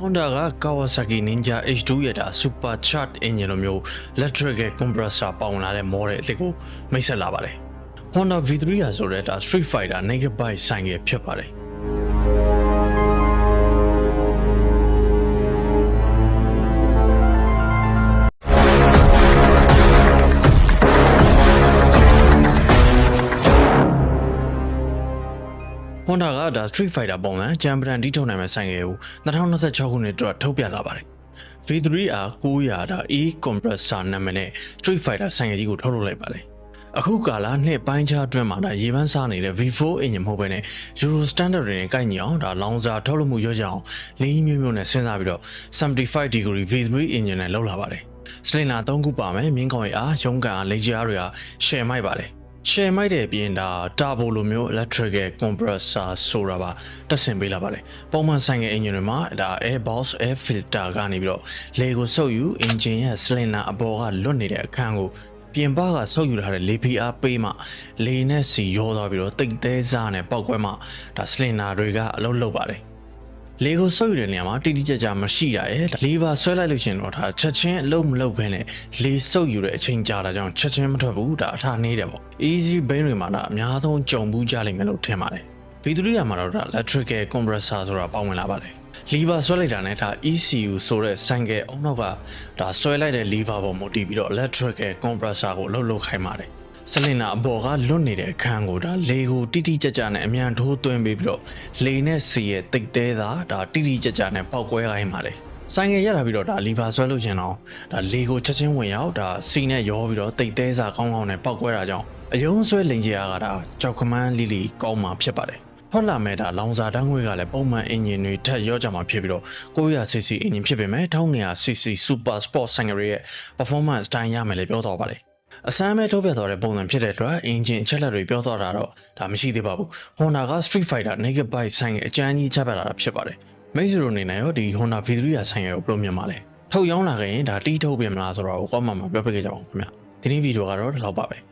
Honda က Kawasaki Ninja H2 ရဲ့ဒါ Supercharged engine လိုမျိုး electrical compressor ပေါဝင်လာတဲ့ model အသစ်ကိုမိတ်ဆက်လာပါတယ်။ Honda V3 ရာဆိုတဲ့ဒါ Street Fighter Naked Bike ဆိုင်ကဖြစ်ပါတယ်။ Honda ကဒါ Street Fighter ပုံစံဂျမ်ပတန်တီးထုတ်နိုင်မဲ့ဆိုင်ကယ်ကို2026ခုနှစ်အတွက်ထုတ်ပြလာပါတယ်။ V3R 900ဒါ E compressor နာမည်နဲ့ Street Fighter ဆိုင်ကယ်ကြီးကိုထုတ်လုပ်လိုက်ပါတယ်။အခုကာလနှစ်ပိုင်းခြားအတွင်းမှာဒါရေပန်းစားနေတဲ့ V4 အင်ဂျင်မဟုတ်ဘဲနဲ့ Euro Standard တွေနဲ့ကိုက်ညီအောင်ဒါလောင်စာထုတ်လုပ်မှုရောကြအောင်လေးမျိုးမျိုးနဲ့စဉ်းစားပြီးတော့75 degree V3 အင်ဂျင်နဲ့လောက်လာပါတယ်။စလင်နာ3ခုပါမယ်မြင်းကောင်ရအားရုံးကန်အားလေဂျီအားတွေက share မိုက်ပါတယ်။ share မိုက်တဲ့အပြင်ဒါ turbo လိုမျိုး electrical compressor ဆိုတာပါတက်ဆင်ပေးလာပါတယ်။ပုံမှန်ဆိုင်ကအင်ဂျင်တွေမှာဒါ air boss air filter ကနေပြီးတော့လေကိုစုပ်ယူအင်ဂျင်ရဲ့ cylinder အပေါ်ကလွတ်နေတဲ့အခန်းကိုပြင်ပကဆုပ်ယူထားတဲ့လေဖိအားပေးမှလေနဲ့စီရောသွားပြီးတော့တိတ်သေးစားနဲ့ပောက်ကွဲမှဒါ cylinder တွေကအလုံးလုံးပါတယ်။ လေကိုဆုပ်ယူတဲ့နေရာမှာတိတိကျကျမရှိတာရဲ့လေပါဆွဲလိုက်လို့ရှရင်တော့ဒါချက်ချင်းအလုံးမလုံးဘဲနဲ့လေဆုပ်ယူတဲ့အချိန်ကြာတာကြောင့်ချက်ချင်းမထွက်ဘူးဒါအထားနေတယ်ပေါ့ easy brain တွေမှာဒါအများဆုံးကြုံဘူးကြလိမ့်မယ်လို့ထင်ပါတယ် V3 ရမှာတော့ဒါ electrical compressor ဆိုတာပေါဝင်လာပါတယ် lever ဆွဲလိုက်တာနဲ့ဒါ ECU ဆိုတဲ့ဆိုင်ကယ်အုံနောက်ကဒါဆွဲလိုက်တဲ့ lever ပေါ်မူတည်ပြီးတော့ electrical compressor ကိုလှုပ်လှုပ်ခိုင်းပါတယ် စလင်နာအပေါ်ကလွတ်နေတဲ့အခန်းကိုဒါလေကိုတိတိကျကျနဲ့အမြန်ထိုးသွင်းပြီးပြီးတော့လေနဲ့စီရဲ့တိတ်သေးတာဒါတိတိကျကျနဲ့ပေါက်ကွဲခိုင်းပါတယ်ဆိုင်ငယ်ရတာပြီးတော့ဒါလီဗာဆွဲလို့ရှင်တော့ဒါလေကိုချက်ချင်းဝင်ရောက်ဒါစီနဲ့ရောပြီးတော့တိတ်သေးစာကောင်းကောင်းနဲ့ပောက်ကွဲတာကြောင့်အယုံဆွဲလင်ကြီးအားကဒါကြောက်ခမန်းလီလီကောင်းမှဖြစ်ပါတယ်ထွက်လာမဲ့ဒါလောင်စာတန်းငွေကလည်းပုံမှန်အင်ဂျင်တွေထက်ရောကြမှာဖြစ်ပြီးတော့ 900cc အင်ဂျင်ဖြစ်ပေမဲ့ 1200cc Super Sport ဆိုင်ကယ်ရဲ့ performance အတိုင်းရမယ်လို့ပြောတော့ပါတယ် အစမ်းမဲ့ထုတ်ပြသွားတဲ့ပုံစံဖြစ်တဲ့အတွက်အင်ဂျင်အချက်လက်တွေပြောသွားတာတော့ဒါမရှိသေးပါဘူး။ Honda က Street Fighter Naked Bike ဆိုင်ကအကြမ်းကြီးချပြလာတာဖြစ်ပါတယ်။မိတ်ဆွေတို့အနေနဲ့ရောဒီ Honda V3 ရာဆိုင်ကိုဘယ်လိုမြင်ပါလဲ။ထုတ်ရောင်းလာခဲ့ရင်ဒါတီးထုတ်ပြင်မလားဆိုတော့ကောမမှာပြောပြခဲ့ကြပါဦးခင်ဗျ။ဒီနေ့ဗီဒီယိုကတော့ဒီလောက်ပါပဲ။